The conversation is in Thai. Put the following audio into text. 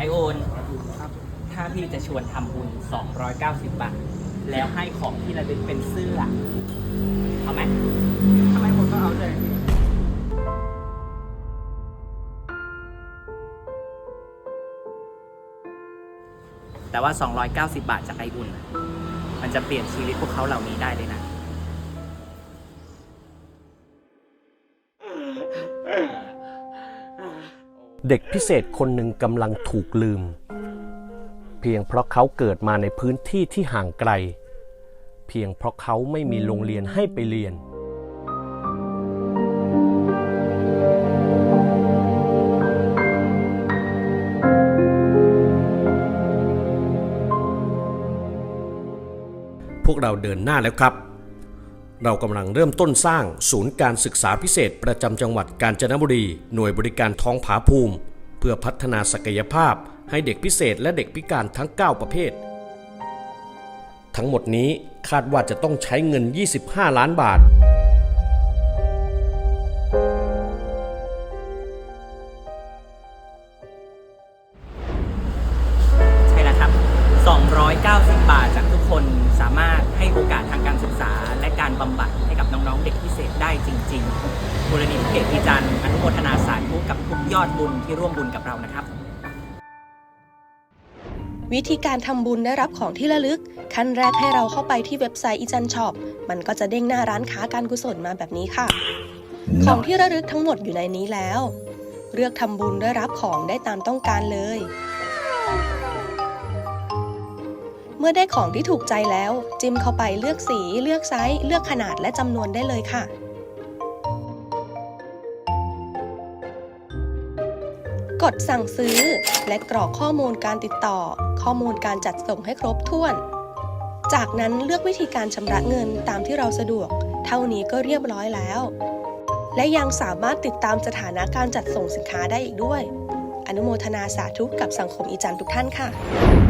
ไอโอนถ้าพี่จะชวนทำบุญ 290 บาท แล้วให้ของที่ระลึกเป็นเสื้อ เอาไหมทำไมผมต้องเอาด้วยแต่ว่า 290 บาทจากไออุ่นน่ะมันจะเปลี่ยนชีวิตพวกเขาเหล่านี้ได้เลยนะ เด็กพิเศษคนหนึ่งกำลังถูกลืม เพียงเพราะเขาเกิดมาในพื้นที่ที่ห่างไกล เพียงเพราะเขาไม่มีโรงเรียนให้ไปเรียน พวกเราเดินหน้าแล้วครับ เรากำลังเริ่มต้นสร้างศูนย์การศึกษาพิเศษประจำจังหวัดกาญจนบุรี หน่วยบริการท้องผาภูมิ เพื่อพัฒนาศักยภาพให้เด็กพิเศษและเด็กพิการทั้ง 9 ประเภท ทั้งหมดนี้คาดว่าจะต้องใช้เงิน 25 ล้านบาท ใช่แล้วครับ 290 บาทจากทุกคนสามารถให้โอกาส บำบัดให้กับน้องๆเด็กพิเศษได้จริงๆมูลนิธิเกียรติจันทร์อนุโมทนาสาธุกับทุกยอดบุญที่ร่วมบุญกับเรานะครับ วิธีการทำบุญได้รับของที่ระลึก ขั้นแรกให้เราเข้าไปที่เว็บไซต์อีจันช็อปมันก็จะเด้งหน้าร้านค้าการกุศลมาแบบนี้ค่ะ ของที่ระลึกทั้งหมดอยู่ในนี้แล้ว เลือกทำบุญได้รับของได้ตามต้องการเลย เมื่อได้ของที่ถูกใจแล้ว จิ้มเข้าไปเลือกสี เลือกไซส์ เลือกขนาดและจำนวนได้เลยค่ะ กดสั่งซื้อ และกรอกข้อมูลการติดต่อ ข้อมูลการจัดส่งให้ครบถ้วน จากนั้นเลือกวิธีการชำระเงินตามที่เราสะดวก เท่านี้ก็เรียบร้อยแล้ว และยังสามารถติดตามสถานะการจัดส่งสินค้าได้อีกด้วย อนุโมทนาสาธุกับสังคมอีจันทุกท่านค่ะ